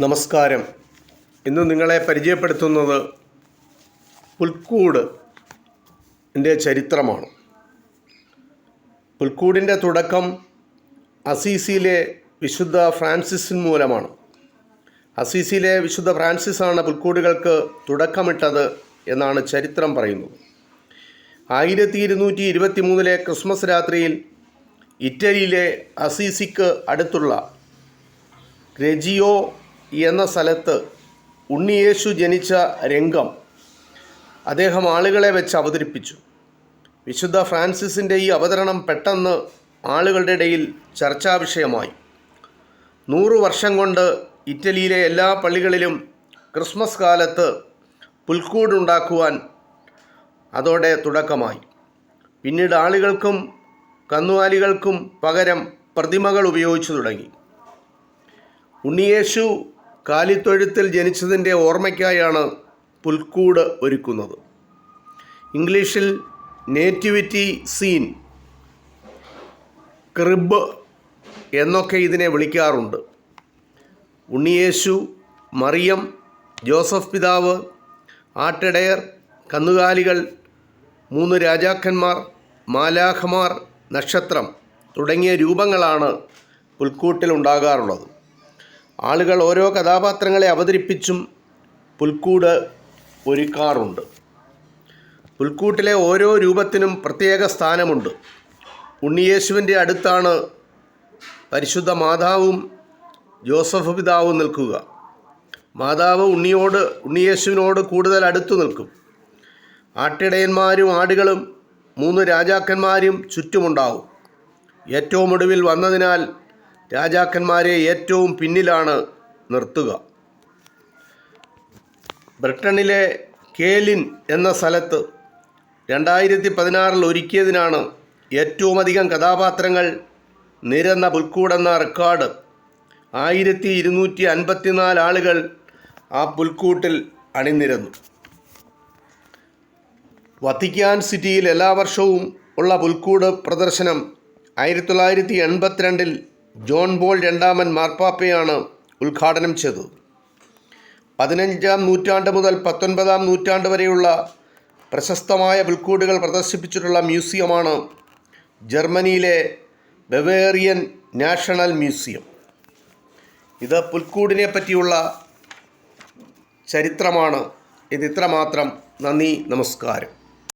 നമസ്കാരം. ഇന്ന് നിങ്ങളെ പരിചയപ്പെടുത്തുന്നത് പുൽക്കൂട് എന്റെ ചരിത്രമാണ്. പുൽക്കൂടിന്റെ തുടക്കം അസീസിയിലെ വിശുദ്ധ ഫ്രാൻസിസിൻ മൂലമാണ്. അസീസിയിലെ വിശുദ്ധ ഫ്രാൻസിസാണ് പുൽക്കൂടുകൾക്ക് തുടക്കമിട്ടത് എന്നാണ് ചരിത്രം പറയുന്നത്. ആയിരത്തി ഇരുന്നൂറ്റി ഇരുപത്തി മൂന്നിലെ ക്രിസ്മസ് രാത്രിയിൽ ഇറ്റലിയിലെ അസീസിക്ക് അടുത്തുള്ള രജിയോ എന്ന സ്ഥലത്ത് ഉണ്ണിയേശു ജനിച്ച രംഗം അദ്ദേഹം ആളുകളെ വെച്ച് അവതരിപ്പിച്ചു. വിശുദ്ധ ഫ്രാൻസിസിന്റെ ഈ അവതരണം പെട്ടെന്ന് ആളുകളുടെ ഇടയിൽ ചർച്ചാ വിഷയമായി. നൂറു വർഷം കൊണ്ട് ഇറ്റലിയിലെ എല്ലാ പള്ളികളിലും ക്രിസ്മസ് കാലത്ത് പുൽക്കൂടുണ്ടാക്കുവാൻ അതോടെ തുടക്കമായി. പിന്നീട് ആളുകൾക്കും കന്നുകാലികൾക്കും പകരം പ്രതിമകൾ ഉപയോഗിച്ചു തുടങ്ങി. ഉണ്ണിയേശു കാലിത്തൊഴുത്തിൽ ജനിച്ചതിന്റെ ഓർമ്മയ്ക്കായാണ് പുൽക്കൂട് ഒരുക്കുന്നത്. ഇംഗ്ലീഷിൽ നേറ്റിവിറ്റി സീൻ ക്രിബ് എന്നൊക്കെ ഇതിനെ വിളിക്കാറുണ്ട്. ഉണ്ണിയേശു മറിയം ജോസഫ് പിതാവ് ആട്ടിടയർ കന്നുകാലികൾ മൂന്ന് രാജാക്കന്മാർ മാലാഖമാർ നക്ഷത്രം തുടങ്ങിയ രൂപങ്ങളാണ് പുൽക്കൂട്ടിൽ ഉണ്ടാകാറുള്ളത് ആളുകൾ ഓരോ കഥാപാത്രങ്ങളെ അവതരിപ്പിച്ചും പുൽക്കൂട് ഒരുക്കാറുണ്ട്. പുൽക്കൂട്ടിലെ ഓരോ രൂപത്തിനും പ്രത്യേക സ്ഥാനമുണ്ട്. ഉണ്ണിയേശുവിന്റെ അടുത്താണ് പരിശുദ്ധ മാതാവും ജോസഫ് പിതാവും നിൽക്കുക. മാതാവ് ഉണ്ണിയോട് ഉണ്ണിയേശുവിനോട് കൂടുതൽ അടുത്തു നിൽക്കും. ആട്ടിടയന്മാരും ആടുകളും മൂന്ന് രാജാക്കന്മാരും ചുറ്റുമുണ്ടാവും. ഏറ്റവും ഒടുവിൽ വന്നതിനാൽ രാജാക്കന്മാരെ ഏറ്റവും പിന്നിലാണ് നിർത്തുക. ബ്രിട്ടണിലെ കേലിൻ എന്ന സ്ഥലത്ത് രണ്ടായിരത്തി പതിനാറിൽ ഒരുക്കിയതിനാണ് ഏറ്റവും അധികം കഥാപാത്രങ്ങൾ നിരന്ന പുൽക്കൂടെന്ന റെക്കോർഡ്. ആയിരത്തി ഇരുന്നൂറ്റി അൻപത്തിനാല് ആളുകൾ ആ പുൽക്കൂട്ടിൽ അണിനിരന്നു. വത്തിക്കാൻ സിറ്റിയിൽ എല്ലാ വർഷവും ഉള്ള പുൽക്കൂട് പ്രദർശനം ആയിരത്തി തൊള്ളായിരത്തി എൺപത്തിരണ്ടിൽ ജോൺ ബോൾ രണ്ടാമൻ മാർപ്പാപ്പയാണ് ഉദ്ഘാടനം ചെയ്തത്. പതിനഞ്ചാം നൂറ്റാണ്ട് മുതൽ പത്തൊൻപതാം നൂറ്റാണ്ട് വരെയുള്ള പ്രശസ്തമായ പുൽക്കൂടുകൾ പ്രദർശിപ്പിച്ചിട്ടുള്ള മ്യൂസിയമാണ് ജർമ്മനിയിലെ ബവേറിയൻ നാഷണൽ മ്യൂസിയം. ഇത് പുൽക്കൂടിനെ പറ്റിയുള്ള ചരിത്രമാണ്. ഇത് ഇത്രമാത്രം. നന്ദി നമസ്കാരം.